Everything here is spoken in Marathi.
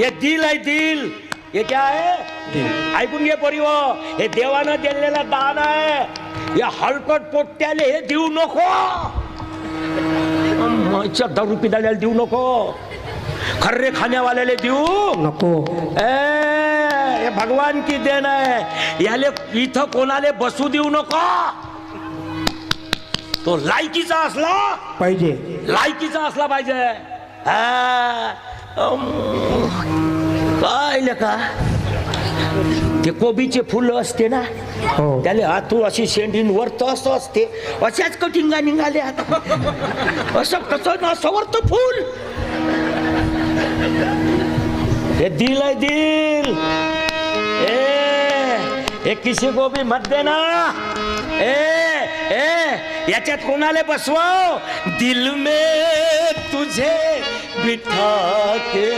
हे दिल आहे दिल। हे काय आहे ऐकून घे पोरी हो हे देवानं दिलेलं दान आहे। या हलकट पोट्याले हे देऊ नको। मच्छर दारू पिदाल्याला देऊ नको। खर्रे खाण्यावाल्याला देऊ नको. ए हे भगवान की देण आहे। याले इथं कोणाले बसू देऊ नको। तो लायकीचा असला। पाहिजे. लायकीचा असला पाहिजे। हा, काय का? ते कोबीचे फुलं असते ना हो. त्याला हातू अशी शेंडीन वरत असं असते. अशाच कटिंगा निघाले आता असं कसं ना असं वरत फुल. हे दिल आहे दिल. ए हे किसी भी मत देना. ए ए याच्यात कोणाला बसवाव? दिल में तुझे बिठा के.